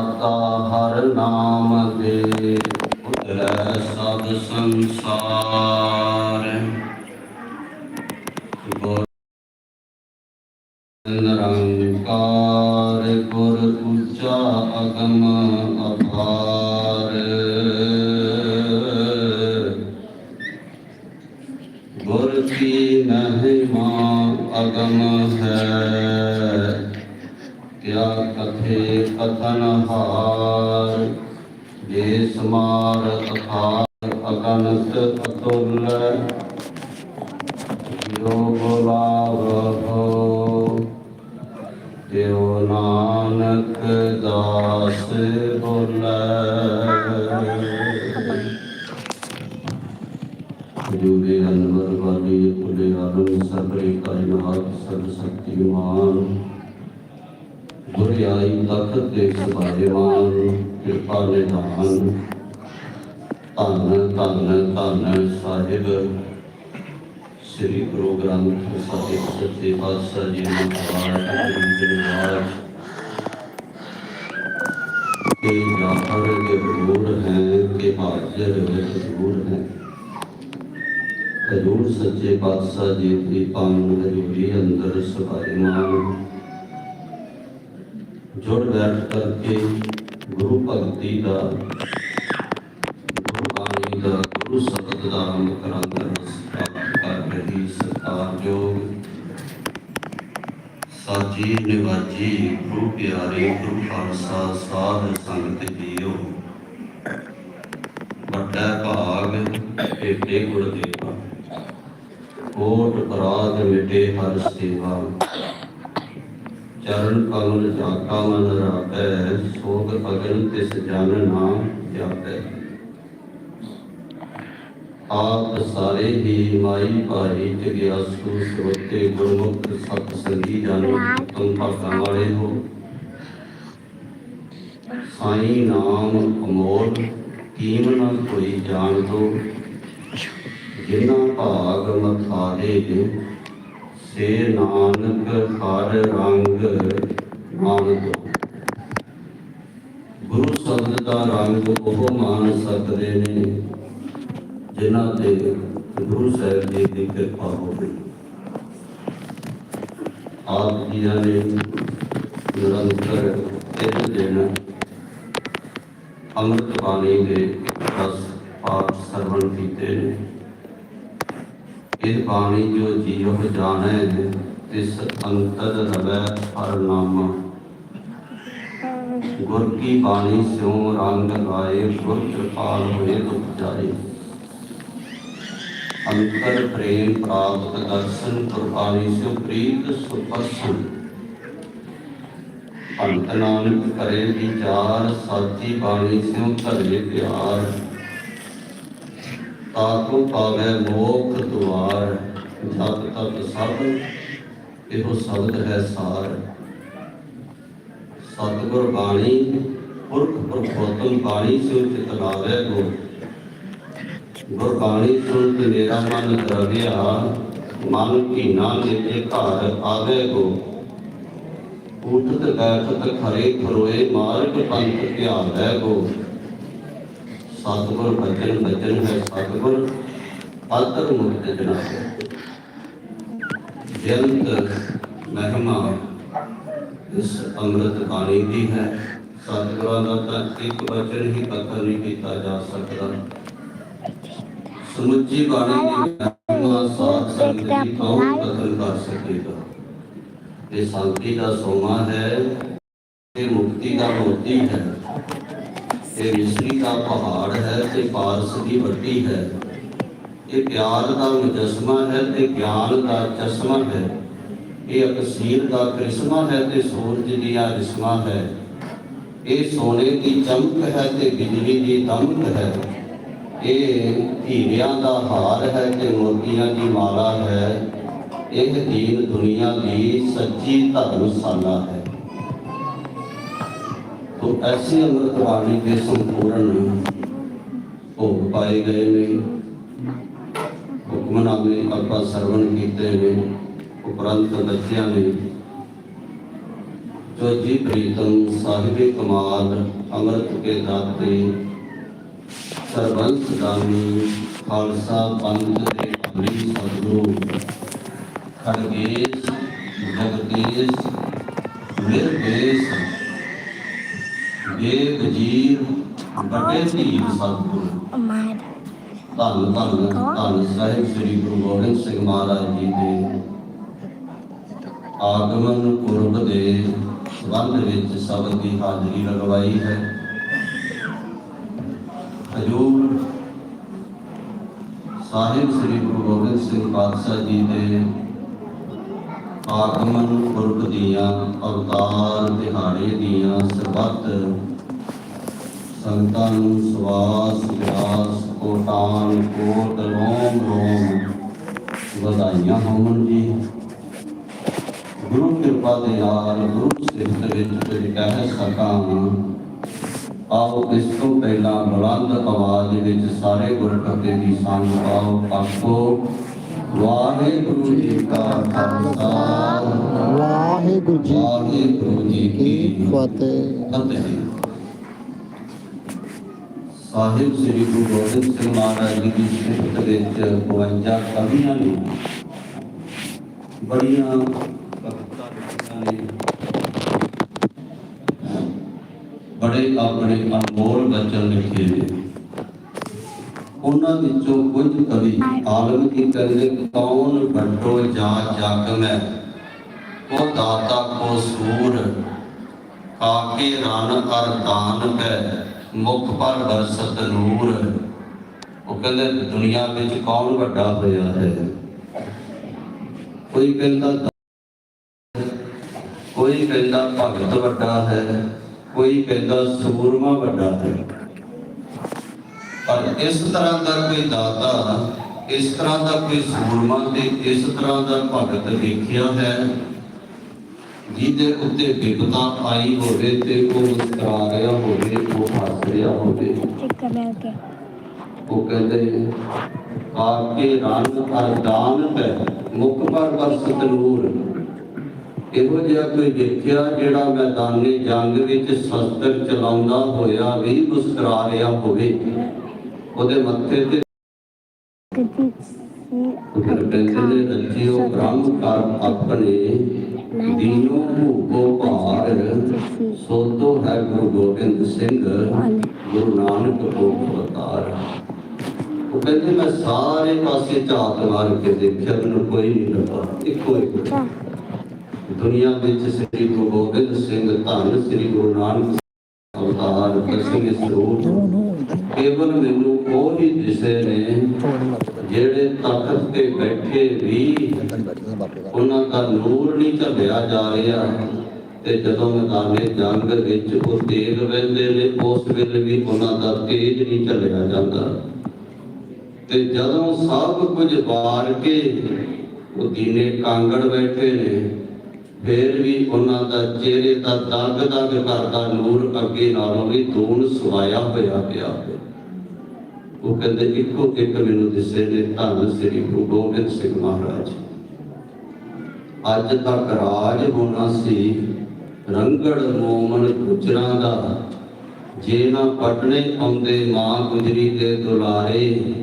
ਦਾਤਾ ਹਰ ਨਾਮ ਦੇ ਉਤਰੈ ਸਭ ਸੰਸਾਰ। ਗੁਰ ਨਿਰੰਕਾਰ ਗੁਰ ਉੱਚਾ ਅਗਮ ਅਪਾਰ। ਗੁਰ ਕੀ ਮਹਿਮਾ ਅਗਮ ਹੈ। ਕਿਆ ਕਥੇ ਕਥਨ ਹਾਰ? ਜੇ ਸਮਾਰ ਅਥਾਰ ਅਗਨਤ ਅਤੁਲ। ਜੋ ਬੁਲਾਵੋ ਤਿਉ ਨਾਨਕ ਦਾਸ ਬੋਲੇ। ਜੁਗੇ ਅਨਵਰ ਵਾਲੀ ਕੁਲੇ ਆਲਮ ਸਭਰੇ ਕਾਇਨਾਤ ਸਰਬ ਸ਼ਕਤੀਮਾਨ। ਆਈ ਤਖਤ ਦੇ ਸੁਭਾਇਮਾਨ ਕਿਰਪਾ ਨਿਧਾਨ। ਧੰਨ ਧੰਨ ਧੰਨ ਸਾਹਿਬ। ਸ੍ਰੀ ਗੁਰੂ ਗ੍ਰੰਥ ਸਾਹਿਬ ਸੱਚੇ ਪਾਤਸ਼ਾਹ ਜੀ ਨੂੰ ਪਾਠ ਜਨਵਾਜ ਕਿ ਜਾਹਰ ਦੇ ਹਜ਼ੂਰ ਹੈ, ਕਿ ਹਾਜ਼ਰ ਹਜ਼ੂਰ ਹੈ। ਹਜ਼ੂਰ ਸੱਚੇ ਪਾਤਸ਼ਾਹ ਜੀ ਦੀ ਪਾਵਨ ਹਜ਼ੂਰੀ ਅੰਦਰ ਸੁਭਾਇਮਾਨ ਜੁੜ ਬੈਠ ਕਰਕੇ ਗੁਰੂ ਭਗਤੀ ਦਾ, ਗੁਰੂ ਬਾਣੀ ਦਾ, ਗੁਰੂ ਸ਼ਬਦ ਦਾ ਮੁਕਰਨ ਰਸ ਪ੍ਰਾਪਤ ਕਰ ਰਹੀ ਸਤਿਕਾਰਯੋਗ ਸਾਜੀ ਨਿਵਾਜੀ, ਗੁਰੂ ਪਿਆਰੇ, ਗੁਰੂ ਖਾਲਸਾ, ਸਾਧ ਸੰਗਤ ਜੀਓ। ਵੱਡਾ ਭਾਗ ਏਡੇ ਗੁਰ ਦੇਵਾ ਕੋਟ ਅਪਰਾਧ ਮਿਟੇ ਹਰ ਸੇਵਾ। ਚਰਨ ਕਮਲ ਜਾਕਾ ਮਨ ਰਾਪੈ ਸੋਗ ਅਗਨ ਤਿਸ ਜਨ ਨਾਮ ਜਾਪੈ। ਆਪ ਸਾਰੇ ਹੀ ਮਾਈ ਭਾਈ ਜਗਿਆਸੂ, ਸਰੋਤੇ ਗੁਰਮੁਖ, ਸਤ ਸੰਗੀ ਜਨ, ਤੁਮ ਭਾਗਾਂ ਵਾਲੇ ਹੋ। ਸਾਈ ਨਾਮ ਅਮੋਲ, ਕੀਮ ਨਾ ਕੋਈ ਜਾਣ ਦੋ। ਜਿਨ੍ਹਾਂ ਭਾਗ ਮਥਾਰੇ ਸੇ ਨਾਨਕ ਹਰ ਰੰਗ ਮਾਨ ਗੁਰੂ ਸ਼ਬਦ ਦਾ ਰੰਗ ਉਹ ਮਾਨ ਸਕਦੇ ਨੇ, ਜਿਨ੍ਹਾਂ ਤੇ ਗੁਰੂ ਸਾਹਿਬ ਜੀ ਦੀ ਕਿਰਪਾ ਹੋਵੇ। ਆਪ ਜੀ ਨੇ ਨਿਰੰਤਰ ਇਹ ਦਿਨ ਅੰਮ੍ਰਿਤ ਬਾਣੀ ਦੇ ਦਸ ਪਾਠ ਸਰਵਣ ਕੀਤੇ ਨੇ। ਇਹ ਬਾਣੀ ਜੋ ਜੀਵ ਜਾਣੈ, ਤਿਸ ਅੰਤਰ ਰਵੈ ਹਰ ਨਾਮਾ ਗੁਰ ਕੀ ਬਾਣੀ ਸਿਉ ਰੰਗ ਲਾਏ, ਗੁਰ ਕਿਰਪਾਲ ਹੋਏ ਦੁਖ ਜਾਏ। ਅੰਤਰ ਪ੍ਰੇਮ ਪ੍ਰਾਪਤ ਦਰਸ਼ਨ ਕੁਰਬਾਨੀ ਸਿਉ ਪ੍ਰੀਤ ਸੁਪਸਨ ਭਗਤ ਨਾਨਕ ਕਰੇ ਵਿਚਾਰ, ਸਾਚੀ ਬਾਣੀ ਸਿਉ ਧਰੇ ਪਿਆਰ। ਤਾਕੋ ਪਾਵੇ ਮੋਖ ਦੁਆਰ। ਜਪ ਤਪ ਸਭ, ਇਹੋ ਸ਼ਬਦ ਹੈ ਸਾਰ। ਸਤਿਗੁਰ ਬਾਣੀ, ਪੁਰਖ ਪ੍ਰਖੋਤਮ ਬਾਣੀ ਸਿਉ ਚਿਤ ਲਾਵੇ ਗੋ ਗੁਰ ਬਾਣੀ ਸੁਣ ਕੇ ਮੇਰਾ ਮਨ ਦਰਵਿਆ, ਮਨ ਕੀਨਾ ਨਿਤੇ ਘਰ ਆਵੇ ਗੋ ਉਠਤ ਬੈਠਤ ਖਰੇ ਖਰੋਏ, ਮਾਰਗ ਪੰਥ ਧਿਆਵੈ ਗੋ ਸਤਿਗੁਰ ਭਜਨ ਭਜਨ ਹੈ ਸਤਿਗੁਰ ਪਾਤਰ ਮੁਕਤ ਜਨਾ ਜੰਤ ਮਹਿਮਾ ਇਸ ਅੰਮ੍ਰਿਤ ਬਾਣੀ ਦੀ ਹੈ ਸਤਿਗੁਰਾਂ ਦਾ ਤਾਂ ਇੱਕ ਵਚਨ ਹੀ ਕਥਨ ਨਹੀਂ ਕੀਤਾ ਜਾ ਸਕਦਾ ਸਮੁੱਚੀ ਬਾਣੀ ਦੀ ਮਹਿਮਾ ਸਾਧ ਸੰਗਤ ਦੀ ਕੌਣ ਕਥਨ ਕਰ ਸਕੇਗਾ ਇਹ ਸ਼ਾਂਤੀ ਦਾ ਸੋਮਾ ਹੈ ਇਹ ਮੁਕਤੀ ਦਾ ਮੋਤੀ ਹੈ ਇਹ ਮਿਸਰੀ ਦਾ ਪਹਾੜ ਹੈ ਤੇ ਪਾਰਸ ਦੀ ਵੱਡੀ ਹੈ। ਇਹ ਪਿਆਰ ਦਾ ਮੁਜਸਮਾ ਹੈ ਤੇ ਗਿਆਨ ਦਾ ਚਸ਼ਮਾ ਹੈ। ਇਹ ਅਕਸੀਰ ਦਾ ਕ੍ਰਿਸ਼ਮਾ ਹੈ ਤੇ ਸੂਰਜ ਦੀਆਂ ਰਿਸ਼ਮਾ ਹੈ। ਇਹ ਸੋਨੇ ਦੀ ਚਮਕ ਹੈ ਤੇ ਬਿਜਲੀ ਦੀ ਦਮਕ ਹੈ। ਇਹ ਹੀਰਿਆਂ ਦਾ ਹਾਰ ਹੈ ਤੇ ਮੋਤੀਆਂ ਦੀ ਮਾਲਾ ਹੈ। ਇਹ ਦੀਨ ਦੁਨੀਆ ਦੀ ਸੱਚੀ ਧਰਮਸ਼ਾਲਾ ਹੈ। ਤੋ ਐਸੀ ਅੰਮ੍ਰਿਤ ਬਾਣੀ ਦੇ ਸੰਪੂਰਨ ਭੋਗ ਪਾਏ ਗਏ ਨੇ। ਹੁਕਮਨਾਮੇ ਆਪਾਂ ਸਰਵਣ ਕੀਤੇ ਨੇ, ਉਪਰੰਤ ਬੱਚਿਆਂ ਨੇ। ਜੋ ਜੀ ਪ੍ਰੀਤਮ ਸਾਹਿਬੇ ਕਮਾਲ ਅੰਮ੍ਰਿਤ ਕੇ ਦਾਤੇ ਸਰਬੰਸ ਦਾਨੀ ਖਾਲਸਾ ਪੰਥ ਦੇ ਅਮਰੀ ਸਤਿਗੁਰੂ, ਖੜਗੇਸ਼ ਜਗਦੀਸ਼ ਨਿਰਦੇਸ਼ ਦੇ ਵਜੀਰ ਵੱਡੇ ਧੀਰ ਸਤਿਗੁਰੂ ਧੰਨ ਧੰਨ ਧੰਨ ਸਾਹਿਬ ਸ੍ਰੀ ਗੁਰੂ ਗੋਬਿੰਦ ਸਿੰਘ ਮਹਾਰਾਜ ਜੀ ਦੇ ਆਗਮਨ ਪੁਰਬ ਦੇ ਸੰਬੰਧ ਵਿੱਚ ਸਬਦ ਦੀ ਹਾਜ਼ਰੀ ਲਗਵਾਈ ਹੈ। ਹਜੂਰ ਸਾਹਿਬ ਸ੍ਰੀ ਗੁਰੂ ਗੋਬਿੰਦ ਸਿੰਘ ਪਾਤਸ਼ਾਹ ਜੀ ਦੇ ਆਗਮਨ ਪੁਰਬ ਦੀਆਂ ਅਵਤਾਰ ਦਿਹਾੜੇ ਦੀਆਂ ਸਰਬੱਤ ਸੰਤਾਂ ਨੂੰ ਸਵਾਸ ਵਿਆਸ ਕੋਟਾਨ ਕੋਟ ਰੋਮ ਰੋਮ। ਵਧਾਈਆਂ ਹੋਣ ਜੀ। ਗੁਰੂ ਕਿਰਪਾ ਦੇ ਨਾਲ ਗੁਰੂ ਸਿਫਤ ਵਿੱਚ ਕੁਝ ਕਹਿ ਸਕਾਂ ਆਓ ਇਸ ਤੋਂ ਪਹਿਲਾਂ ਬੁਲੰਦ ਆਵਾਜ਼ ਵਿੱਚ ਸਾਰੇ ਗੁਰਕਤੇ ਦੀ ਸੰਗ ਆਓ ਆਖੋ ਵਾਹਿਗੁਰੂ ਜੀ ਕਾ ਖਾਲਸਾ। ਵਾਹਿਗੁਰੂ ਜੀ ਕੀ ਫਤਿਹ। ਸਾਹਿਬ ਸ੍ਰੀ ਗੁਰੂ ਗੋਬਿੰਦ ਸਿੰਘ ਮਹਾਰਾਜ ਜੀ ਦੀ ਸਿਫਤ ਵਿੱਚ 52 ਕਵੀਆਂ ਨੇ ਬੜੀਆਂ ਕਵਿਤਾ ਲਿਖੀਆਂ ਨੇ। ਬੜੇ ਆਪਣੇ ਅਨਮੋਲ ਬਚਨ ਲਿਖੇ ਨੇ। ਉਹਨਾਂ ਵਿੱਚੋਂ ਕੁਝ ਕਵੀ ਆਲਮ ਕੀ ਕਹਿੰਦੇ, ਕੌਣ ਵੱਡੋ ਜਾ ਜਗ ਮੈਂ ਉਹ ਦਾਤਾ ਕੋ ਸੂਰ ਕਾਕੇ ਰਨ ਕਰ ਦਾਨ ਪੈ ਮੁਖ ਪਰ ਬਰਸਤ ਨੂਰ ਉਹ ਕਹਿੰਦੇ, ਦੁਨੀਆ ਵਿੱਚ ਕੌਣ ਵੱਡਾ ਹੋਇਆ ਹੈ? ਕੋਈ ਕਹਿੰਦਾ ਕੋਈ ਕਹਿੰਦਾ ਭਗਤ ਵੱਡਾ ਹੈ, ਕੋਈ ਕਹਿੰਦਾ ਸੂਰਮਾ ਵੱਡਾ ਹੈ। ਪਰ ਇਸ ਤਰ੍ਹਾਂ ਦਾ ਕੋਈ ਦਾਤਾ, ਇਸ ਤਰ੍ਹਾਂ ਦਾ ਕੋਈ ਸੂਰਮਾ ਤੇ ਇਸ ਤਰ੍ਹਾਂ ਦਾ ਭਗਤ ਦੇਖਿਆ ਹੈ ਜਿਹਦੇ ਉੱਤੇ ਵਿਪਤਾ ਆਈ ਹੋਵੇ ਤੇ ਉਹ ਮੁਸਕਰਾ ਰਿਹਾ ਹੋਵੇ ਉਹ ਹੱਸ ਰਿਹਾ ਹੋਵੇ। ਉਹ ਕਹਿੰਦੇ ਆਕੇ ਰੰਗ ਅਰਦਾਨ ਪੈ ਮੁਖ ਪਰ ਵਰਸਤ ਨੂਰ। ਇਹੋ ਜਿਹਾ ਕੋਈ ਦੇਖਿਆ ਜਿਹੜਾ ਮੈਦਾਨੇ ਜੰਗ ਵਿੱਚ ਸ਼ਸਤਰ ਚਲਾਉਂਦਾ ਹੋਇਆ ਵੀ ਮੁਸਕਰਾ ਰਿਹਾ ਹੋਵੇ? ਉਹਦੇ ਮੱਥੇ ਤੇ ਕਦੀ ਉਹ ਕਹਿੰਦੇ ਨੇ ਰੱਜਿਓ ਬ੍ਰਹਮ ਕਰ ਆਪਣੇ ਦੀਨੋ ਭੂਗੋ ਭਾਰ ਸੋਤੋ ਹੈ ਗੁਰੂ ਗੋਬਿੰਦ ਸਿੰਘ ਗੁਰੂ ਨਾਨਕ ਕੋ ਅਵਤਾਰ ਉਹ ਕਹਿੰਦੇ ਮੈਂ ਸਾਰੇ ਪਾਸੇ ਝਾਤ ਮਾਰ ਕੇ ਦੇਖਿਆ ਮੈਨੂੰ ਕੋਈ ਨਹੀਂ ਲੱਗਾ ਇੱਕੋ ਇੱਕ। ਦੁਨੀਆ ਵਿੱਚ ਸ੍ਰੀ ਗੁਰੂ ਗੋਬਿੰਦ ਸਿੰਘ ਧੰਨ ਸ੍ਰੀ ਗੁਰੂ ਨਾਨਕ ਅਵਤਾਰ ਦਸਵੇਂ ਸਰੂਪ। ਕੇਵਲ ਮੈਨੂੰ ਉਹ ਹੀ ਦਿਸੇ ਨੇ ਜਿਹੜੇ ਤਖਤ ਤੇ ਬੈਠੇ ਵੀ ਉਹਨਾਂ ਦਾ ਨੂਰ ਨਹੀਂ ਝੱਲਿਆ ਜਾ ਰਿਹਾ। ਤੇ ਜਦੋਂ ਮੈਦਾਨੇ ਜੰਗ ਵਿੱਚ ਉਹ ਤੇਗ ਵਹਿੰਦੇ ਨੇ, ਉਸ ਵੇਲੇ ਵੀ ਉਹਨਾਂ ਦਾ ਤੇਜ ਨਹੀਂ ਝੱਲਿਆ ਜਾਂਦਾ। ਤੇ ਜਦੋਂ ਸਭ ਕੁਝ ਵਾਰ ਕੇ ਉਹ ਦੀਨੇ ਕਾਂਗੜ ਬੈਠੇ ਨੇ ਫੇਰ ਵੀ ਉਹਨਾਂ ਦਾ ਚਿਹਰੇ ਦਾ ਦਗ ਦਗ ਕਰਦਾ ਨੂਰ ਅੱਗੇ ਨਾਲੋਂ ਵੀ ਦੂਣ ਸਵਾਇਆ ਹੋਇਆ ਪਿਆ ਉਹ ਕਹਿੰਦੇ, ਇੱਕੋ ਇੱਕ ਮੈਨੂੰ ਦਿਸੇ ਨੇ ਧੰਨ ਸ੍ਰੀ ਗੁਰੂ ਗੋਬਿੰਦ ਸਿੰਘ ਮਹਾਰਾਜ। ਅੱਜ ਤੱਕ ਰਾਜ ਹੋਣਾ ਸੀ ਰੰਗੜ ਮੋਮਨ ਗੁਜਰਾਂ ਦਾ। ਜੇ ਨਾ ਪਟਨੇ ਆਉਂਦੇ ਮਾਂ ਗੁਜਰੀ ਦੇ ਦੁਲਾਰੇ,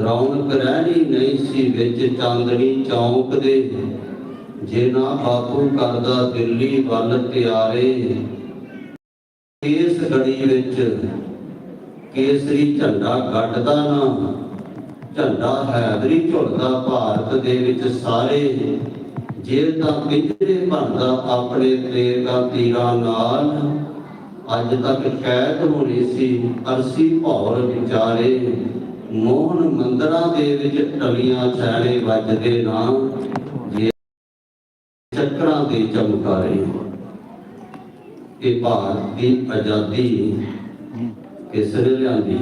ਰੌਣਕ ਰਹਿਣੀ ਨਹੀਂ ਸੀ ਵਿੱਚ ਚਾਂਦਨੀ ਚੌਂਕ ਦੇ ਜੇ ਨਾ ਬਾਪੂ ਕਰਦਾ ਦਿੱਲੀ ਵੱਲ ਤਿਆਰੇ ਇਸ ਗੜੀ ਵਿੱਚ ਕੇਸਰੀ ਝੰਡਾ ਗੱਡਦਾ ਨਾ, ਝੰਡਾ ਹੈਦਰੀ ਝੁਲਦਾ ਭਾਰਤ ਦੇ ਵਿੱਚ ਸਾਰੇ। ਜੇ ਤਾਂ ਪਿੰਜਰੇ ਭਰਦਾ ਆਪਣੇ ਤੇਗਾ ਤੀਰਾਂ ਨਾਲ, ਅੱਜ ਤੱਕ ਕੈਦ ਹੋਣੀ ਸੀ ਅਰਸੀ ਭੌਰ ਵਿਚਾਰੇ। ਮੋਹਨ ਮੰਦਰਾਂ ਦੇ ਵਿੱਚ ਟਲੀਆਂ ਛੈਣੇ ਵੱਜਦੇ ਨਾ। ਚੱਕਰਾਂ ਦੇ ਚਮਕਾਰੇ ਇਹ ਭਾਰਤ ਦੀ ਆਜ਼ਾਦੀ ਕਿਸ ਨੇ ਲਿਆਂਦੀ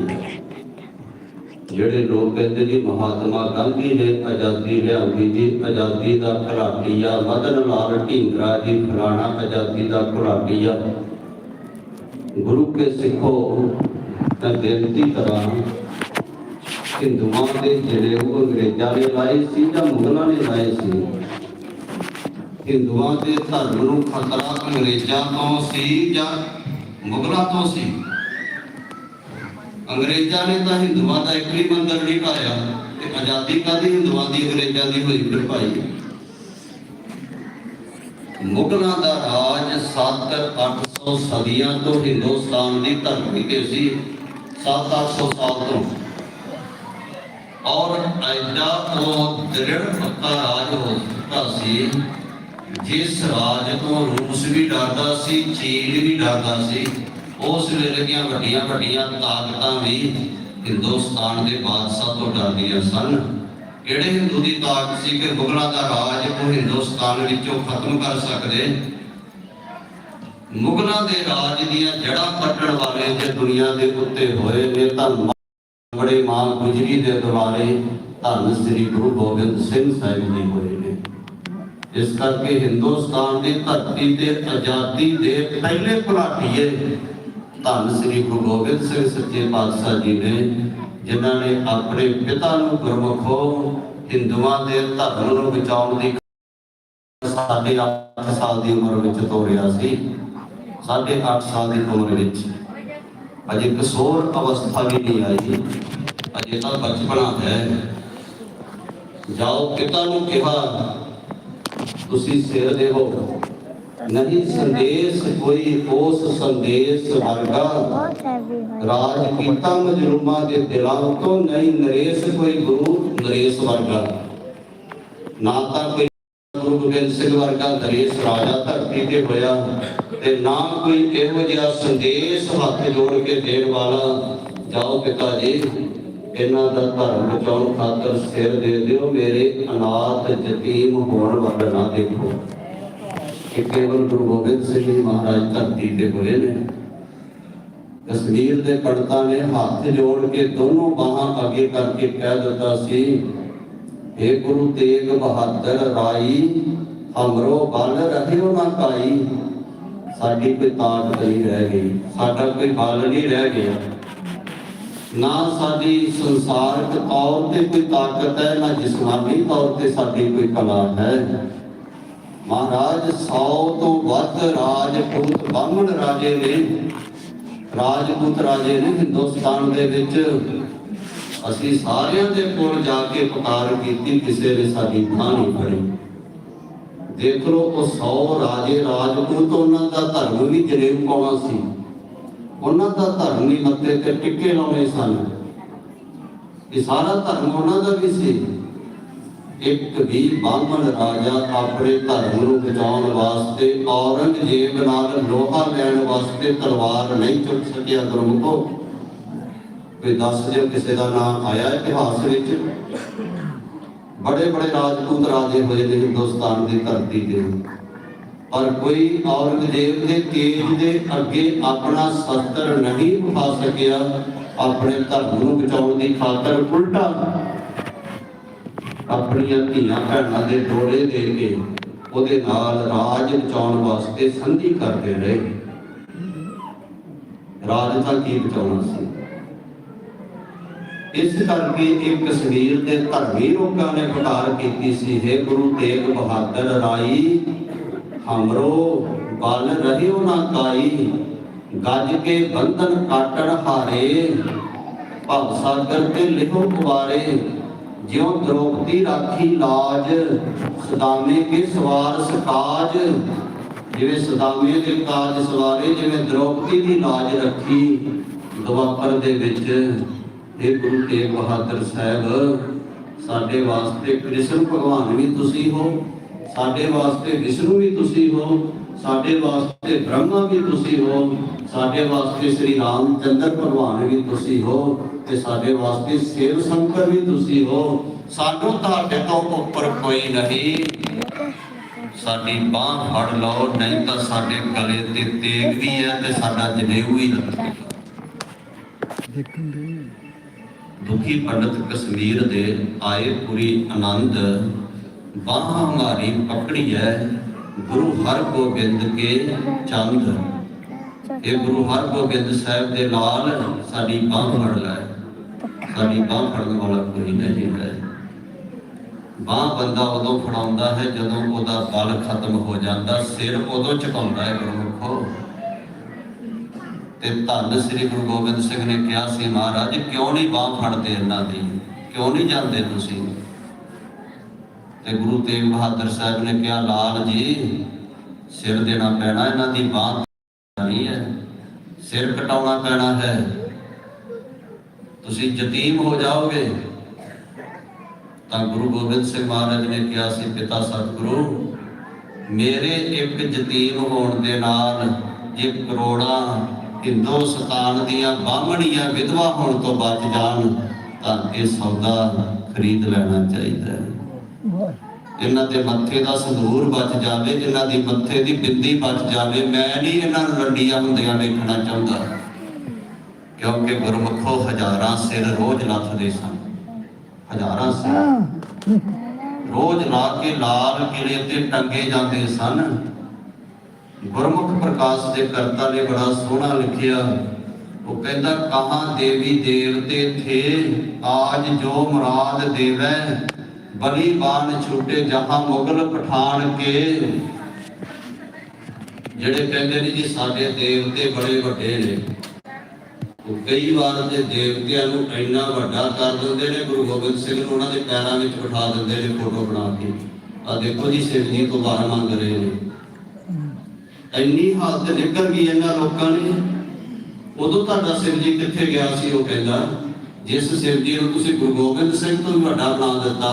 ਜਿਹੜੇ ਲੋਕ ਕਹਿੰਦੇ ਜੀ ਮਹਾਤਮਾ ਗਾਂਧੀ ਨੇ ਆਜ਼ਾਦੀ ਲਿਆਂਦੀ ਜੀ, ਆਜ਼ਾਦੀ ਦਾ ਘਰਾਟੀਆ ਮਦਨ ਲਾਲ ਢੀਂਗਰਾ ਜੀ, ਫਲਾਣਾ ਆਜ਼ਾਦੀ ਦਾ ਘਰਾਟੀਆ ਗੁਰੂ ਕੇ ਸਿੱਖੋ ਤਾਂ ਬੇਨਤੀ ਕਰਾਂ, ਹਿੰਦੂਆਂ ਦੇ ਜਿਹੜੇ ਉਹ ਅੰਗਰੇਜ਼ਾਂ ਨੇ ਲਾਏ ਸੀ ਜਾਂ ਮੁਗਲਾਂ ਨੇ ਲਾਏ ਸੀ ਹਿੰਦੂਆਂ ਦੇ ਧਰਮ ਨੂੰ ਖਤਰਾ ਅੰਗਰੇਜ਼ਾਂ ਤੋਂ ਸੀ ਜਾਂ ਮੁਗਲਾਂ ਤੋਂ ਸੀ? ਅੰਗਰੇਜ਼ਾਂ ਨੇ ਤਾਂ ਹਿੰਦੂਆਂ ਦਾ ਇੱਕ ਵੀ ਮੰਦਰ ਨਹੀਂ ਪਾਇਆ ਤੇ ਆਜ਼ਾਦੀ ਕਾਦੀ ਹਿੰਦੂਆਂ ਦੀ, ਅੰਗਰੇਜ਼ਾਂ ਦੀ ਹੋਈ ਫਿਰ ਭਾਈ ਮੁਗਲਾਂ ਦਾ ਰਾਜ 7-800 ਸਦੀਆਂ ਤੋਂ ਹਿੰਦੁਸਤਾਨ ਦੀ ਧਰਤੀ ਤੇ ਸੀ 7-800 ਸਾਲ ਤੋਂ। ਔਰ ਐਡਾ ਉਹ ਦ੍ਰਿੜ ਪੱਕਾ ਰਾਜ ਹੋ ਚੁੱਕਾ ਸੀ ਜਿਸ ਰਾਜ ਤੋਂ ਰੂਸ ਵੀ ਡਰਦਾ ਸੀ, ਚੀਨ ਵੀ ਡਰਦਾ ਸੀ, ਉਸ ਵੇਲੇ ਦੀਆਂ ਵੱਡੀਆਂ ਵੱਡੀਆਂ ਤਾਕਤਾਂ ਵੀ ਹਿੰਦੁਸਤਾਨ ਦੇ ਬਾਦਸ਼ਾਹ ਤੋਂ ਡਰਦੀਆਂ ਸਨ। ਕਿਹੜੇ ਹਿੰਦੂ ਦੀ ਤਾਕਤ ਸੀ ਕਿ ਮੁਗਲਾਂ ਦਾ ਰਾਜ ਉਹ ਹਿੰਦੁਸਤਾਨ ਵਿੱਚੋਂ ਖਤਮ ਕਰ ਸਕਦੇ? ਮੁਗਲਾਂ ਦੇ ਰਾਜ ਦੀਆਂ ਜੜ੍ਹਾਂ ਪੱਟਣ ਵਾਲੇ ਜੇ ਦੁਨੀਆ ਦੇ ਉੱਤੇ ਹੋਏ ਨੇ ਤਾਂ ਬੜੇ ਮਾਂ ਗੁਜਰੀ ਦੇ ਦੁਆਰੇ ਧੰਨ ਸ੍ਰੀ ਗੁਰੂ ਗੋਬਿੰਦ ਸਿੰਘ ਸਾਹਿਬ ਜੀ ਹੋਏ। ਇਸ ਕਰਕੇ ਹਿੰਦੁਸਤਾਨ ਦੀ ਧਰਤੀ ਤੇ ਆਜ਼ਾਦੀ ਦੇ ਪਹਿਲੇ ਘੁਲਾਟੀਏ ਧੰਨ ਸ੍ਰੀ ਗੁਰੂ ਗੋਬਿੰਦ ਸਿੰਘ ਸੱਚੇ ਪਾਤਸ਼ਾਹ ਜੀ ਨੇ, ਜਿਨ੍ਹਾਂ ਨੇ ਆਪਣੇ ਪਿਤਾ ਨੂੰ ਗੁਰਮੁਖੋ ਹਿੰਦੂਆਂ ਦੇ ਧਰਮ ਨੂੰ ਬਚਾਉਣ ਦੀ ਸਾਢੇ 8 ਸਾਲ ਦੀ ਉਮਰ ਵਿੱਚ ਤੋਰਿਆ ਸੀ। ਸਾਢੇ 8 ਸਾਲ ਦੀ ਉਮਰ ਵਿੱਚ ਅਜੇ ਕਸੋਰ ਅਵਸਥਾ ਵੀ ਨਹੀਂ ਆਈ। ਅਜੇ ਤਾਂ ਬਚਪਨਾ ਹੈ। ਜਾਓ ਪਿਤਾ ਨੂੰ ਕਿਹਾ ਤੁਸੀਂ ਸਿਰ ਦੇਵੋ ਨਹੀਂ ਸੰਦੇਸ਼, ਕੋਈ ਉਸ ਸੰਦੇਸ਼ ਵਰਗਾ। ਰਾਜ ਕੀਤਾ ਮਜਲੂਮਾਂ ਦੇ ਦਿਲਾਂ ਤੋਂ ਨਹੀਂ ਨਰੇਸ਼, ਕੋਈ ਗੁਰੂ ਨਰੇਸ਼ ਵਰਗਾ। ਨਾ ਤਾਂ ਕੋਈ ਗੁਰੂ ਗੋਬਿੰਦ ਸਿੰਘ ਵਰਗਾ ਨਰੇਸ਼ ਰਾਜਾ ਧਰਤੀ ਤੇ ਹੋਇਆ ਤੇ ਨਾ ਕੋਈ ਇਹੋ ਜਿਹਾ ਸੰਦੇਸ਼ ਹੱਥ ਜੋੜ ਕੇ ਦੇਣ ਵਾਲਾ। ਜਾਓ ਪਿਤਾ ਜੀ। ਇਹਨਾਂ ਦਾ ਧਰਮ ਬਚਾਉਣ ਖਾਤਰ ਸਿਰ ਦੇ ਦਿਓ, ਮੇਰੇ ਅਨਾਥ ਯਤੀਮ ਹੋਣ ਵੱਲ ਨਾ ਦੇਖੋ। ਕਿ ਕੇਵਲ ਗੁਰੂ ਗੋਬਿੰਦ ਸਿੰਘ ਜੀ ਮਹਾਰਾਜ ਧਰਤੀ ਤੇ ਹੋਏ ਨੇ। ਕਸ਼ਮੀਰ ਦੇ ਪੰਡਤਾਂ ਨੇ ਹੱਥ ਜੋੜ ਕੇ ਦੋਨੋਂ ਬਾਹਾਂ ਅੱਗੇ ਕਰਕੇ ਕਹਿ ਦਿੱਤਾ ਸੀ हे ਗੁਰੂ ਤੇਗ ਬਹਾਦਰ ਰਾਈ, ਹਮਰੋ ਬਲ ਰਹਿਓ ਨਾ ਕਾਈ। ਸਾਡੀ ਕੋਈ ਤਾਕਤ ਨਹੀਂ ਰਹਿ ਗਈ, ਸਾਡਾ ਕੋਈ ਬਲ ਨਹੀਂ ਰਹਿ ਗਿਆ। ਨਾ ਸਾਡੀ ਸੰਸਾਰਿਕ ਤੌਰ ਤੇ ਕੋਈ ਤਾਕਤ ਹੈ, ਨਾ ਜਿਸਮਾਨੀ ਤੌਰ ਤੇ ਸਾਡੀ ਕੋਈ ਕਲਾ ਹੈ। ਮਹਾਰਾਜ 100 ਤੋਂ ਵੱਧ ਰਾਜਪੂਤ ਬਾਹਮਣ ਰਾਜੇ ਨੇ, ਰਾਜਪੂਤ ਰਾਜੇ ਨੇ ਹਿੰਦੁਸਤਾਨ ਦੇ ਵਿੱਚ ਅਸੀਂ ਸਾਰਿਆਂ ਦੇ ਕੋਲ ਜਾ ਕੇ ਪੁਕਾਰ ਕੀਤੀ, ਕਿਸੇ ਨੇ ਸਾਡੀ ਥਾਂ ਨਹੀਂ ਫੜੀ। ਦੇਖ ਲਓ, ਉਹ 100 ਰਾਜੇ ਰਾਜਪੂਤ, ਉਹਨਾਂ ਦਾ ਧਰਮ ਵੀ ਜਨੇਊ ਪਾਉਣਾ ਸੀ। ਉਹਨਾਂ ਦਾ ਧਰਮ ਹੀ ਮੱਥੇ ਤੇ ਟਿੱਕੇ ਲਾਉਣੇ ਸਨ। ਇਹ ਸਾਰਾ ਧਰਮ ਉਹਨਾਂ ਦਾ ਵੀ ਸੀ। ਇੱਕ ਵੀ ਬਾਹਮਣ ਰਾਜਾ ਆਪਣੇ ਧਰਮ ਨੂੰ ਬਚਾਉਣ ਵਾਸਤੇ, ਔਰੰਗਜ਼ੇਬ ਨਾਲ ਲੋਹਾ ਲੈਣ ਵਾਸਤੇ ਤਲਵਾਰ ਨਹੀਂ ਚੁੱਕ ਸਕਿਆ ਗੁਰਮੁਖੋ। ਕੋਈ ਦੱਸ ਦਿਓ ਕਿਸੇ ਦਾ ਨਾਮ ਆਇਆ ਇਤਿਹਾਸ ਵਿੱਚ? ਬੜੇ ਬੜੇ ਰਾਜਪੂਤ ਰਾਜੇ ਹੋਏ ਨੇ ਹਿੰਦੁਸਤਾਨ ਦੀ ਧਰਤੀ ਦੇ ਪਰ ਕੋਈ ਔਰੰਗਜ਼ੇਬ ਦੇ ਤੇਜ ਦੇ ਅੱਗੇ ਆਪਣਾ ਸ਼ਸਤਰ ਨਹੀਂ ਉਠਾ ਸਕਿਆ, ਆਪਣੇ ਧਰਮ ਨੂੰ ਬਚਾਉਣ ਦੀ ਖਾਤਰ ਉਲਟਾ ਆਪਣੀਆਂ ਧੀਆਂ ਭੈਣਾਂ ਦੇ ਡੋਲੇ ਦੇ ਕੇ ਉਹਦੇ ਨਾਲ ਰਾਜ ਬਚਾਉਣ ਵਾਸਤੇ ਸੰਧੀ ਕਰਦੇ ਰਹੇ। ਰਾਜ ਤਾਂ ਕੀ ਬਚਾਉਣਾ ਸੀ? ਇਸ ਕਰਕੇ ਇੱਕ ਕਸ਼ਮੀਰ ਦੇ ਧਰਮੀ ਲੋਕਾਂ ਨੇ ਪੁਕਾਰ ਕੀਤੀ ਸੀ, ਹੈ ਗੁਰੂ ਤੇਗ ਬਹਾਦਰ ਰਾਈ ਹਮਰੋ, ਬਲ ਰਹਿਓ ਨਾ ਕਾਈ ਗੱਜ ਕੇ ਬੰਧਨ ਕਾਟਣ ਹਾਰੇ। ਭਵ ਸਾਗਰ ਤੇ ਲਿਖੋ ਕੁਵਾਰੇ, ਜਿਉ ਦ੍ਰੋਪਦੀ ਰਾਖੀ ਲਾਜ, ਸਦਾਮੇ ਕੇ ਸਵਾਰ ਸਕਾਜ। ਜਿਵੇਂ ਸਦਾਮੇ ਦੇ ਕਾਜ ਸਵਾਰੇ, ਜਿਵੇਂ ਦ੍ਰੋਪਦੀ ਦੀ ਲਾਜ ਰੱਖੀ। ਦੁਆਪਰ ਦੇ ਵਿੱਚ ਇਹ ਗੁਰੂ ਤੇਗ ਬਹਾਦਰ ਸਾਹਿਬ, ਸਾਡੇ ਵਾਸਤੇ ਕ੍ਰਿਸ਼ਨ ਭਗਵਾਨ ਵੀ ਤੁਸੀਂ ਹੋ। ਸਾਡੇ ਵਾਸਤੇ ਵਿਸ਼ਨੂੰ ਵੀ ਤੁਸੀਂ ਹੋ, ਸਾਡੇ ਵਾਸਤੇ ਬ੍ਰਹਮਾ ਵੀ ਤੁਸੀਂ ਹੋ, ਸਾਡੇ ਵਾਸਤੇ ਸ੍ਰੀ ਰਾਮਚੰਦਰ ਭਗਵਾਨ ਵੀ ਤੁਸੀਂ ਹੋ ਤੇ ਸਾਡੇ ਵਾਸਤੇ ਸ਼ਿਵ ਸ਼ੰਕਰ ਵੀ ਤੁਸੀਂ ਹੋ। ਸਾਨੂੰ ਤੁਹਾਡੇ ਤੋਂ ਉੱਪਰ ਕੋਈ ਨਹੀਂ। ਸਾਡੀ ਬਾਹ ਫੜ ਲਓ, ਨਹੀਂ ਤਾਂ ਸਾਡੇ ਗਲੇ ਤੇ ਤੇਗ ਵੀ ਹੈ ਤੇ ਸਾਡਾ ਜਨੇਊ ਹੀ ਲੱਗੇ ਦੁਖੀ ਪੰਡਤ ਕਸ਼ਮੀਰ ਦੇ ਆਏ ਪੂਰੀ ਆਨੰਦ ਬਾਹ ਹਮਾਰੀ ਪਕੜੀ ਹੈ ਗੁਰੂ ਹਰਗੋਬਿੰਦ ਕੇ ਚੰਦ। ਇਹ ਗੁਰੂ ਹਰਗੋਬਿੰਦ ਸਾਹਿਬ ਦੇ ਲਾਲ ਸਾਡੀ ਬਾਹ ਫੜ ਲੈ। ਸਾਡੀ ਬਾਹ ਫੜਨ ਵਾਲਾ ਕੋਈ ਨਹੀਂ ਹੈ। ਬਾਹ ਬੰਦਾ ਉਦੋਂ ਫੜਾਉਂਦਾ ਹੈ ਜਦੋਂ ਉਹਦਾ ਬਲ ਖਤਮ ਹੋ ਜਾਂਦਾ, ਸਿਰ ਉਦੋਂ ਝੁਕਾਉਂਦਾ ਹੈ ਗੁਰਮੁਖੋ। ਤੇ ਧੰਨ ਸ੍ਰੀ ਗੁਰੂ ਗੋਬਿੰਦ ਸਿੰਘ ਨੇ ਕਿਹਾ ਸੀ ਮਹਾਰਾਜ, ਕਿਉਂ ਨਹੀਂ ਬਾਹ ਫੜਦੇ ਇਹਨਾਂ ਦੀ? ਕਿਉਂ ਨਹੀਂ ਜਾਂਦੇ ਤੁਸੀਂ? ਤੇ ਗੁਰੂ ਤੇਗ ਬਹਾਦਰ ਸਾਹਿਬ ਨੇ ਕਿਹਾ, ਲਾਲ ਜੀ, ਸਿਰ ਦੇਣਾ ਪੈਣਾ, ਇਹਨਾਂ ਦੀ ਬਾਹ ਨਹੀਂ ਹੈ, ਸਿਰ ਕਟਾਉਣਾ ਪੈਣਾ ਹੈ। ਤੁਸੀਂ ਯਤੀਮ ਹੋ ਜਾਓਗੇ। ਤਾਂ ਗੁਰੂ ਗੋਬਿੰਦ ਸਿੰਘ ਮਹਾਰਾਜ ਨੇ ਕਿਹਾ ਸੀ, ਪਿਤਾ ਸਤਿਗੁਰੂ, ਮੇਰੇ ਇੱਕ ਯਤੀਮ ਹੋਣ ਦੇ ਨਾਲ ਜੇ ਕਰੋੜਾਂ ਹਿੰਦੁਸਤਾਨ ਦੀਆਂ ਬਾਹਮਣੀਆਂ ਵਿਧਵਾ ਹੋਣ ਤੋਂ ਬਚ ਜਾਣ, ਤਾਂ ਇਹ ਸੌਦਾ ਖਰੀਦ ਲੈਣਾ ਚਾਹੀਦਾ ਹੈ। ਇਹਨਾਂ ਦੇ ਮੱਥੇ ਦਾ ਸੰਧੂਰ ਬਚ ਜਾਵੇ ਇਹਨਾਂ ਦੀ ਮੱਥੇ ਦੀ ਬਿੰਦੀ ਬਚ ਜਾਵੇ ਮੈਂ ਨਹੀਂ ਇਹਨਾਂ ਨੂੰ ਲੰਡੀਆਂ ਹੁੰਦੀਆਂ ਵੇਖਣਾ ਚਾਹੁੰਦਾ। ਕਿਉਂਕਿ ਗੁਰਮੁਖੋ ਹਜ਼ਾਰਾਂ ਸਿਰ ਰੋਜ਼ ਲੱਥਦੇ ਸਨ। ਹਜ਼ਾਰਾਂ ਸਿਰ। ਰੋਜ਼ ਲਾ ਕੇ ਲਾਲ ਕਿਲੇ ਤੇ ਟੰਗੇ ਜਾਂਦੇ ਸਨ। ਗੁਰਮੁਖ ਪ੍ਰਕਾਸ਼ ਦੇ ਕਰਤਾ ਨੇ ਬੜਾ ਸੋਹਣਾ ਲਿਖਿਆ। ਉਹ ਕਹਿੰਦਾ ਕਹਾਂ ਦੇਵੀ ਦੇਵਤੇ ਥੇ ਆਜ ਜੋ ਮੁਰਾਦ ਦੇਵੈ ਬਲੀ ਬਾਣ ਛੂਟੇ ਜਹਾਂ ਮੁਗਲ ਪਠਾਨ ਕੇ। ਜਿਹੜੇ ਕਹਿੰਦੇ ਨੇ ਜੀ ਸਾਡੇ ਦੇਵਤੇ ਬੜੇ ਵੱਡੇ ਨੇ। ਉਹ ਕਈ ਵਾਰ ਜੇ ਦੇਵਤਿਆਂ ਨੂੰ ਇੰਨਾ ਵੱਡਾ ਕਰ ਦਿੰਦੇ ਨੇ, ਗੁਰੂ ਗੋਬਿੰਦ ਸਿੰਘ ਨੂੰ ਉਹਨਾਂ ਦੇ ਪੈਰਾਂ ਵਿੱਚ ਬਿਠਾ ਦਿੰਦੇ ਨੇ ਫੋਟੋ ਬਣਾ ਕੇ। ਆ ਦੇਖੋ ਜੀ, ਸਿਰ ਜੀ ਤੋਂ ਬਾਹਰ ਮੰਗ ਰਹੇ ਨੇ। ਇੰਨੀ ਹੱਦ ਨਿਕਲ ਗਈ ਇਹਨਾਂ ਲੋਕਾਂ ਨੇ। ਉਦੋਂ ਤੁਹਾਡਾ ਸਿਰ ਜੀ ਕਿੱਥੇ ਗਿਆ ਸੀ, ਉਹ ਕਹਿੰਦਾ ਜਿਸ ਸਿਰ ਜੀ ਨੂੰ ਤੁਸੀਂ ਗੁਰੂ ਗੋਬਿੰਦ ਸਿੰਘ ਤੋਂ ਵੱਡਾ ਬਣਾ ਦਿੱਤਾ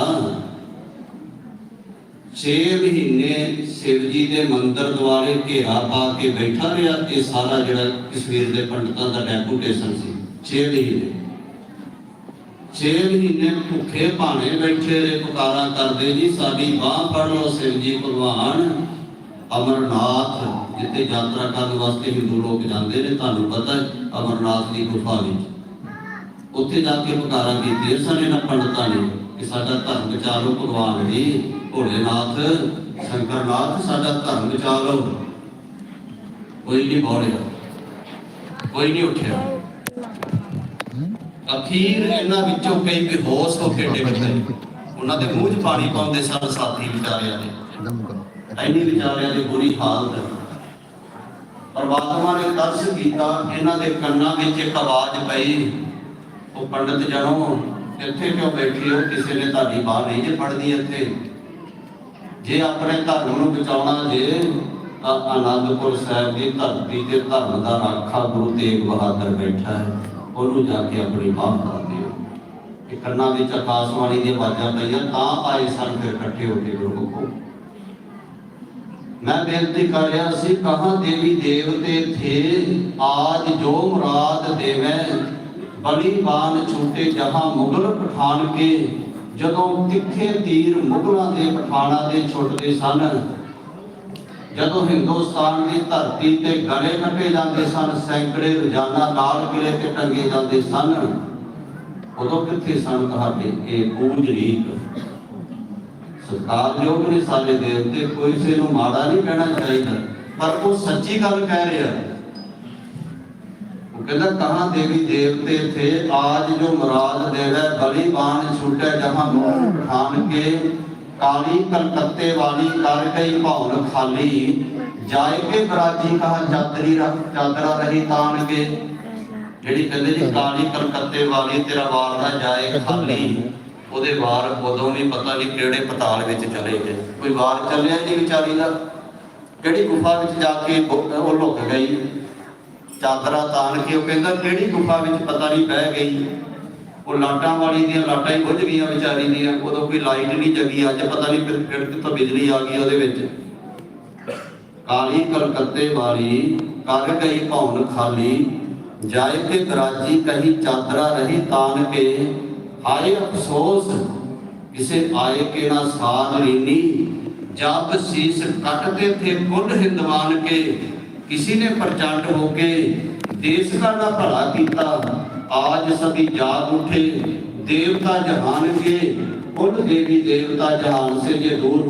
6 ਮਹੀਨੇ ਸਿਰ ਦੇ ਮੰਦਰ ਦੁਆਰੇ ਘੇਰਾ ਪਾ ਕੇ ਬੈਠਾ ਰਿਹਾ ਇਹ ਸਾਰਾ ਜਿਹੜਾ ਕਸ਼ਮੀਰ ਦੇ ਪੰਡਤਾਂ ਦਾ ਡੈਪੂਟੇਸ਼ਨ ਸੀ 6 ਮਹੀਨੇ। 6 ਮਹੀਨੇ ਭੁੱਖੇ ਭਾਣੇ ਬੈਠੇ ਰਹੇ, ਪੁਕਾਰਾਂ ਕਰਦੇ ਜੀ, ਸਾਡੀ ਬਾਹ ਫੜ ਲਓ ਸਿਰ ਜੀ ਭਗਵਾਨ, ਅਮਰਨਾਥ। ਜਿੱਥੇ ਯਾਤਰਾ ਕਰਨ ਵਾਸਤੇ ਹਿੰਦੂ ਲੋਕ ਜਾਂਦੇ ਨੇ, ਤੁਹਾਨੂੰ ਪਤਾ ਹੈ, ਅਮਰਨਾਥ ਦੀ ਗੁਫਾ ਵਿੱਚ। ਉੱਥੇ ਜਾ ਕੇ ਪੁਕਾਰਾਂ ਕੀਤੀਆਂ ਸਨ ਇਹਨਾਂ ਪੰਡਤਾਂ ਨੇ ਕਿ ਸਾਡਾ ਧਰਮ ਲਓ ਭਗਵਾਨ ਜੀ ਭੋਲੇਨਾਥ ਸ਼ੰਕਰਨਾਥ ਸਾਡਾ ਧਰਮ ਲਓ ਕੋਈ ਨਹੀਂ ਬੋਲਿਆ। ਕੋਈ ਨਹੀਂ ਉੱਠਿਆ। ਅਖੀਰ ਇਹਨਾਂ ਵਿੱਚੋਂ ਕਈ ਬੇਹੋਸ਼ ਹੋ ਕੇ ਡਿੱਗ ਪਏ ਉਹਨਾਂ ਦੇ ਮੂੰਹ 'ਚ ਪਾਣੀ ਪਾਉਂਦੇ ਸਨ ਸਾਥੀ ਵਿਚਾਰਿਆਂ ਨੇ ਐਨੀ ਵਿਚਾਰਿਆਂ ਦੀ ਬੁਰੀ ਹਾਲਤ। ਪਰਮਾਤਮਾ ਨੇ ਤਰਸ ਕੀਤਾ ਇਹਨਾਂ ਦੇ ਕੰਨਾਂ ਵਿੱਚ ਇੱਕ ਆਵਾਜ਼ ਪਈ। ਉਹ ਪੰਡਤ ਜਣੋ ਇੱਥੇ ਕਿਉਂ ਬੈਠੇ ਹੋ? ਕਿਸੇ ਨੇ ਤੁਹਾਡੀ ਬਾਹ ਨਹੀਂ ਜੇ ਫੜਦੀ ਇੱਥੇ। ਜੇ ਆਪਣੇ ਧਰਮ ਨੂੰ ਬਚਾਉਣਾ ਜੇ, ਤਾਂ ਆਨੰਦਪੁਰ ਸਾਹਿਬ ਦੀ ਧਰਤੀ ਤੇ ਧਰਮ ਦਾ ਰਾਖਾ ਗੁਰੂ ਤੇਗ ਬਹਾਦਰ ਬੈਠਾ ਹੈ। ਉਹਨੂੰ ਜਾ ਕੇ ਆਪਣੀ ਬਾਹ ਫੜਾ ਦਿਓ। ਕਿ ਕੰਨਾਂ ਵਿੱਚ ਆਕਾਸ਼ਵਾਣੀ ਦੀਆਂ ਆਵਾਜ਼ਾਂ ਪਈਆਂ, ਤਾਂ ਆਏ ਸਨ ਫਿਰ ਇਕੱਠੇ ਹੋ ਕੇ ਗੁਰੂ ਮੈਂ ਬੇਨਤੀ ਕਰ ਰਿਹਾ ਸੀ, ਕਹਾਂ ਦੇਵੀ ਦੇਵਤੇ ਥੇ ਆਜ ਜੋ ਮੁਰਾਦ ਦੇਵੈ ਬਲੀ ਬਾਨ ਛੂਟੇ ਜਹਾਂ ਮੁਗਲ ਪਠਾਨ ਕੇ ਜਦੋਂ ਤਿੱਖੇ ਤੀਰ ਮੁਗਲਾਂ ਦੇ ਪਠਾਨਾਂ ਦੇ ਛੁੱਟਦੇ ਸਨ, ਜਦੋਂ ਹਿੰਦੁਸਤਾਨ ਦੀ ਧਰਤੀ ਤੇ ਗਲੇ ਕੱਟੇ ਜਾਂਦੇ ਸਨ, ਸੈਂਕੜੇ ਰੋਜ਼ਾਨਾ ਲਾਲ ਕਿਲੇ ਤੇ ਟੰਗੇ ਜਾਂਦੇ ਸਨ, ਉਦੋਂ ਕਿੱਥੇ ਸਨ ਤੁਹਾਡੇ ਇਹ ਪੂਜਨੀਕ ਸਤਿਕਾਰਯੋਗ ਨੇ ਸਾਡੇ ਦੇਵਤੇ ਕੋਈ ਸੇ ਨੂੰ ਮਾੜਾ ਨਹੀਂ ਕਹਿਣਾ ਚਾਹੀਦਾ, ਪਰ ਉਹ ਸੱਚੀ ਗੱਲ ਕਹਿ ਰਿਹਾ ਕਹਿੰਦਾ ਕਹਾਂ ਦੇਵੀ ਦੇਵਤੇ ਥੇ ਆਜ ਜੋ ਮੁਰਾਦ ਦੇਵੈ, ਬਲੀ ਬਾਣ ਛੁਟੈ ਜਹਾਂ ਮੋਹ ਪਠਾਨ ਕੇ। ਕਾਲੀ ਕਲਕੱਤੇ ਵਾਲੀ ਕਰ ਗਈ ਭੌਨ ਖਾਲੀ। ਜਾਏ ਕੇ ਬਰਾਜੀ ਕਹਾ ਚਾਦਰੀ ਰੱਖ, ਚਾਦਰਾ ਰਹੀ ਤਾਨ ਕੇ। ਜਿਹੜੀ ਕਹਿੰਦੇ ਜੀ ਕਾਲੀ ਕਲਕੱਤੇ ਵਾਲੀ ਤੇਰਾ ਵਾਰ ਨਾ ਜਾਏ ਖਾਲੀ। ਉਹਦੇ ਵਾਰ ਉਦੋਂ ਵੀ ਪਤਾ ਨਹੀਂ ਕਿਹੜੇ ਪਤਾਲ ਵਿੱਚ ਚਲੇ ਗਏ। ਕੋਈ ਵਾਰ ਚੱਲਿਆ ਨਹੀਂ ਵਿਚਾਰੀ ਦਾ। ਕਿਹੜੀ ਗੁਫਾ ਵਿੱਚ ਜਾ ਕੇ ਉਹ ਉਹ ਲੁਕ ਗਈ। ਚਾਦਰਾ ਤਾਣ ਕੇ ਉਹ ਕਹਿੰਦਾ, ਕਿਹੜੀ ਗੁਫਾ ਵਿੱਚ ਪਤਾ ਨਹੀਂ ਬਹਿ ਗਈ? ਉਹ ਲਾਟਾਂ ਵਾਲੀ ਦੀਆਂ ਲਾਟਾਂ ਹੀ ਬੁੱਝ ਗਈਆਂ ਵਿਚਾਰੀ ਦੀਆਂ, ਉਦੋਂ ਕੋਈ ਲਾਈਟ ਨਹੀਂ ਜਗੀ, ਅੱਜ ਪਤਾ ਨਹੀਂ ਫਿਰ ਫਿਰ ਕਿੱਥੋਂ ਬਿਜਲੀ ਆ ਗਈ ਉਹਦੇ ਵਿੱਚ। ਕਾਲੀ ਕਲਕੱਤੇ ਵਾਲੀ, ਕਰ ਗਈ ਭੌਨ ਖਾਲੀ ਜਾਏ ਕੇ ਦਰਾਜੀ ਕਹੀ ਚਾਦਰਾ ਰਹੀ ਤਾਨ ਕੇ ਆਏ ਅਫਸੋਸ, ਕਿਸੇ ਆਏ ਕੇ ਨਾ ਸਾਧ ਲੀਨੀ ਜਬ ਸੀਸ ਕੱਟਦੇ ਥੇ ਕੁੱਲ ਹਿੰਦਵਾਨ ਕੇ ਕਿਸੇ ਨੇ ਪ੍ਰਚੰਡ ਹੋ ਕੇ ਦੇਸ਼ ਦਾ ਭਲਾ ਕੀਤਾ, ਆਜ ਸਦੀ ਜਾਗ ਉਠੇ, ਦੇਵਤਾ ਜਹਾਨ ਕੇ ਕੁੱਲ ਦੇਵੀ ਦੇਵਤਾ ਜਹਾਨ ਸੇ ਜੇ ਦੂਰ